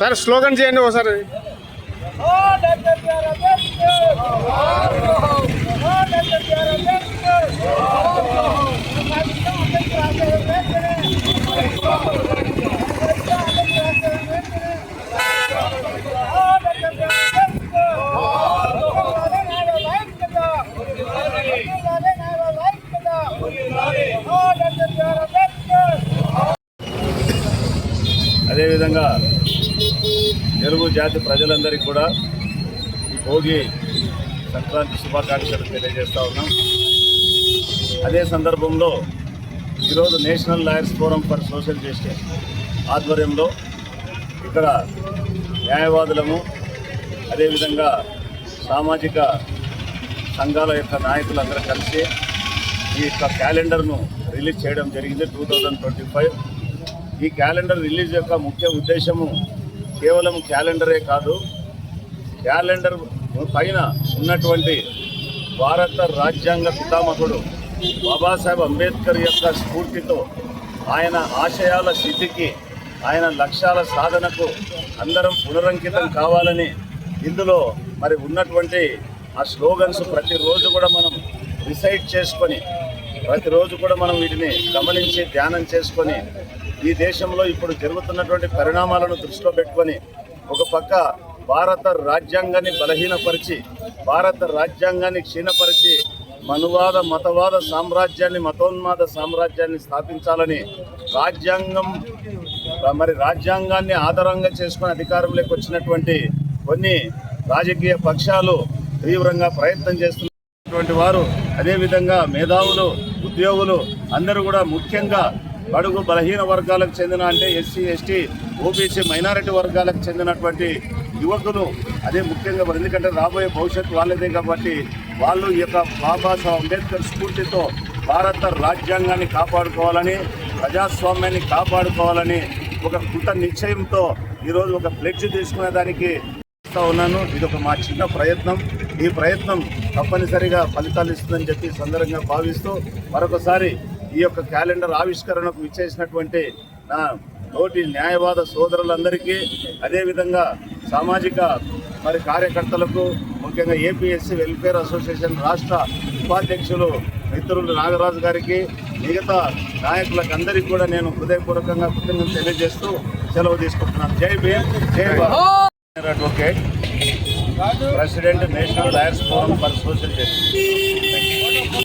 Sir slogan చేయండి ఒకసారి. అదేవిధంగా తెలుగు జాతి ప్రజలందరికీ కూడా ఈ భోగి సంక్రాంతి శుభాకాంక్షలు తెలియజేస్తా ఉన్నాం. అదే సందర్భంలో ఈరోజు National Lawyers Forum for Social Justice ఆధ్వర్యంలో ఇక్కడ న్యాయవాదులము అదేవిధంగా సామాజిక సంఘాల యొక్క నాయకులందరూ కలిసి ఈ యొక్క క్యాలెండర్ను రిలీజ్ చేయడం జరిగింది టూ థౌజండ్ ట్వంటీ ఫైవ్. ఈ క్యాలెండర్ రిలీజ్ యొక్క ముఖ్య ఉద్దేశము కేవలం క్యాలెండరే కాదు క్యాలెండర్ పైన ఉన్నటువంటి భారత రాజ్యాంగ పితామహుడు బాబాసాహెబ్ అంబేద్కర్ యొక్క స్ఫూర్తితో ఆయన ఆశయాల స్థితికి ఆయన లక్ష్యాల సాధనకు అందరం పునరంకితం కావాలని ఇందులో మరి ఉన్నటువంటి ఆ స్లోగన్స్ ప్రతిరోజు కూడా మనం డిసైడ్ చేసుకొని ప్రతిరోజు కూడా మనం వీటిని గమనించి ధ్యానం చేసుకొని ఈ దేశంలో ఇప్పుడు జరుగుతున్నటువంటి పరిణామాలను దృష్టిలో పెట్టుకొని ఒక పక్క భారత రాజ్యాంగాన్ని బలహీనపరిచి భారత రాజ్యాంగాన్ని క్షీణపరిచి మనువాద మతవాద సామ్రాజ్యాన్ని మతోన్మాద సామ్రాజ్యాన్ని స్థాపించాలని రాజ్యాంగం మరి రాజ్యాంగాన్ని ఆధారంగా చేసుకుని అధికారంలోకి వచ్చినటువంటి కొన్ని రాజకీయ పక్షాలు తీవ్రంగా ప్రయత్నం అటువంటి వారు అదేవిధంగా మేధావులు ఉద్యోగులు అందరూ కూడా ముఖ్యంగా బడుగు బలహీన వర్గాలకు చెందిన అంటే ఎస్సీ ఎస్టీ ఓబీసీ మైనారిటీ వర్గాలకు చెందినటువంటి యువకులు అదే ముఖ్యంగా మరి ఎందుకంటే రాబోయే భవిష్యత్తు వాళ్ళదే కాబట్టి వాళ్ళు ఈ యొక్క బాబాసాహెబ్ అంబేద్కర్ స్ఫూర్తితో భారత రాజ్యాంగాన్ని కాపాడుకోవాలని ప్రజాస్వామ్యాన్ని కాపాడుకోవాలని ఒక కృత నిశ్చయంతో ఈరోజు ఒక ఫ్లెక్స్ తీసుకునే దానికి ఉన్నాను. ఇది ఒక మా చిన్న ప్రయత్నం. ఈ ప్రయత్నం తప్పనిసరిగా ఫలితాలు ఇస్తుందని చెప్పి సుందరంగా సందర్భంగా భావిస్తూ మరొకసారి ఈ యొక్క క్యాలెండర్ ఆవిష్కరణకు ఇచ్చేసినటువంటి నా తోటి న్యాయవాద సోదరులందరికీ అదేవిధంగా సామాజిక మరి కార్యకర్తలకు ముఖ్యంగా ఏపీఎస్సీ వెల్ఫేర్ అసోసియేషన్ రాష్ట్ర ఉపాధ్యక్షులు మిత్రులు నాగరాజు గారికి మిగతా నాయకులకు అందరికీ కూడా నేను హృదయపూర్వకంగా కృతజ్ఞతలు తెలియజేస్తూ సెలవు తీసుకుంటున్నాను. జై భీమ్ జై Bharat. Advocate president national lawyers forum for social justice